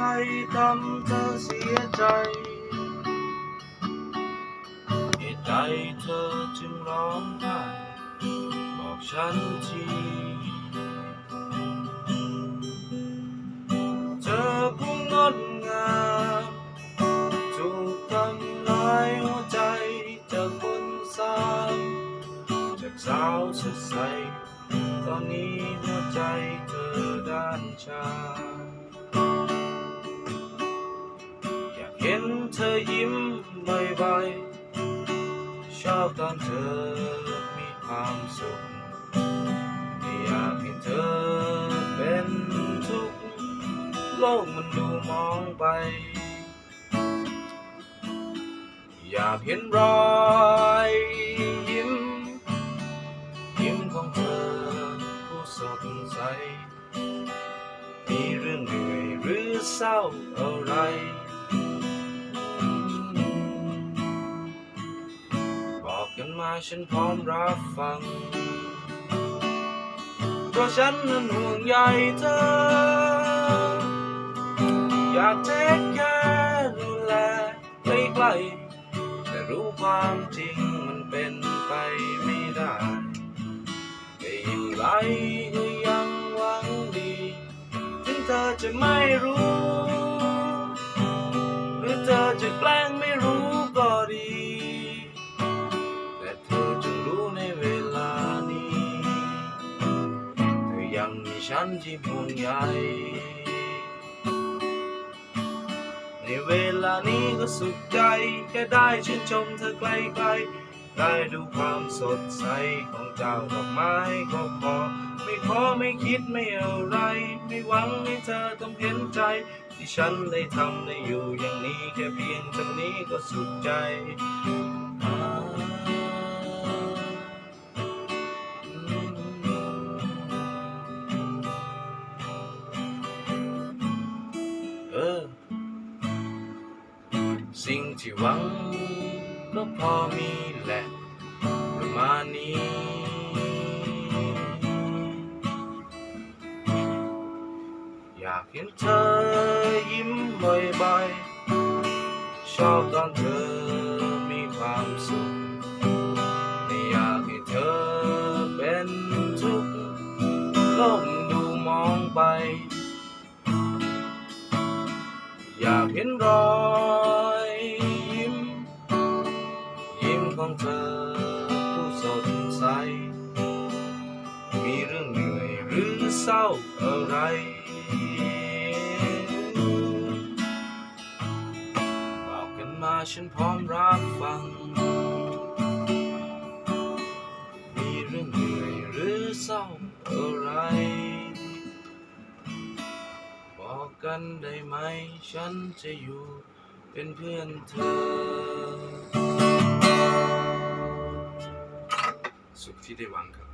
รทำเธอเสียใจ เหตุใดเธอจึงร้องไห้บอกฉันทีเธอผู้งดงามถูกทำลายหัวใจจากคนสามจากสาวสดใสตอนนี้หัวใจเธอด้านชา เห็นเธอยิ้มบ่อยๆชอบตอนเธอมีความสุขไม่อยากให้เธอเป็นทุกข์โลกมันดูมองไป อยากเห็นรอยยิ้ม ยิ้มของเธอผู้สดใส มีเรื่องเหนื่อยหรือเศร้าอะไร ฉันพร้อมรับฟัง เพราะฉันนั้นห่วงใยเธอ อยากเทคแค่ดูแลใกล้ๆแต่รู้ความจริงมันเป็นไปไม่ได้แต่อย่างไรก็ยังหวังดี ถึงเธอจะไม่รู้ หรือเธอจะแกล้งไม่ ที่ห่วงใยในเวลานี้ก็สุขใจ แค่ได้ชื่นชมเธอไกลๆได้ดูความสดใสของเจ้าดอกไม้ก็พอ ไม่ขอไม่คิดไม่อะไร ไม่หวังให้เธอต้องเห็นใจ ที่ฉันได้ทำได้อยู่อย่างนี้แค่เพียงเท่านี้ก็สุขใจ สิ่งที่หวังก็พอมีแหละ ประมาณนี้ อยากเห็นเธอยิ้มบ่อยๆชอบตอนเธอมีความสุขไม่อยากให้เธอเป็นทุกข์ลกดูมองไป อยากเห็นรอย ของเธอผู้สดใส มีเรื่องเหนื่อยหรือเศร้าอะไร บอกกันมาฉันพร้อมรับฟัง มีเรื่องเหนื่อยหรือเศร้าอะไร บอกกันได้ไหมฉันจะอยู่เป็นเพื่อนเธอ สุขที่ได้หวังครับ